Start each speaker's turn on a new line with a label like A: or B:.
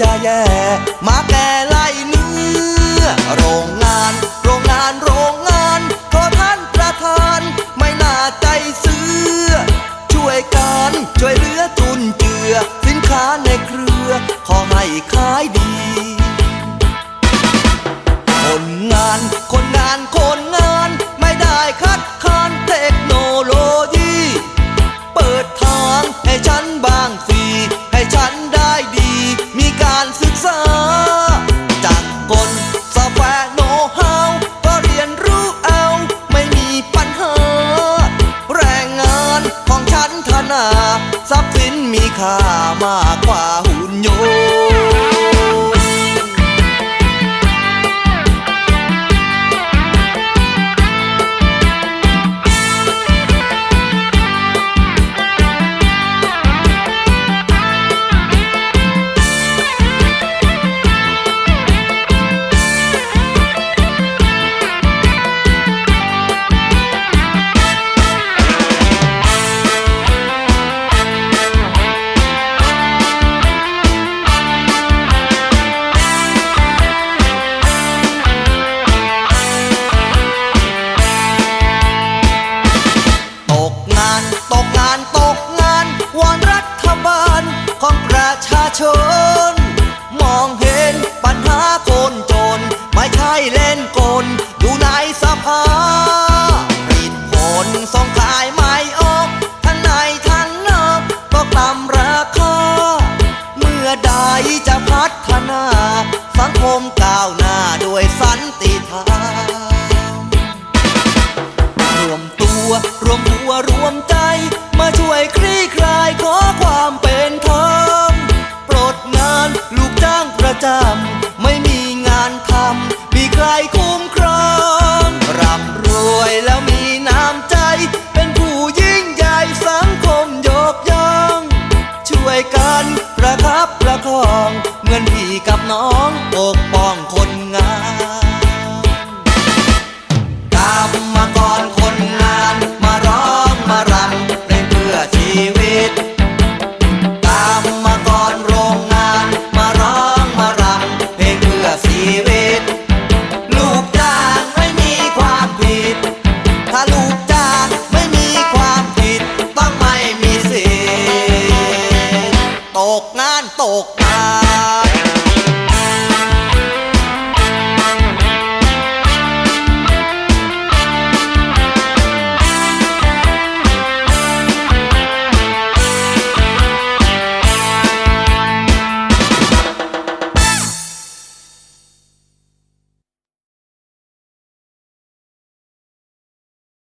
A: จะแย่มาแก่ไล่เนื้อ โรงงาน โรงงาน โรงงานขอท่านประธาน ไม่น่าใจซื้อ ช่วยกันช่วยเหลือจุนเจือ สินค้าในเครือ ขอให้ขายดี ทรัพย์สินมีค่ามากกว่าหุ่นยนต์ ชน มองเห็นปัญหาคนจน ไม่ใช่เล่นกลอยู่ในสภาผิดผลส่งขายไม่ออกทั้งในทั้งนอกก็ตำราคา เมื่อใดจะพัฒนา สังคมก้าวหน้าด้วยสันติธรรมรวมตัวรวมหัวรวมใจ มาช่วยใคลายขอความเป็น ประจำ ไม่มีงานทำ มีใครคุ้มครองร่ำรวยแล้วมีน้ำใจ เป็นผู้ยิ่งใหญ่สังคมยกย่อง ช่วยกันประคับประคอง เหมือนพี่กับน้อง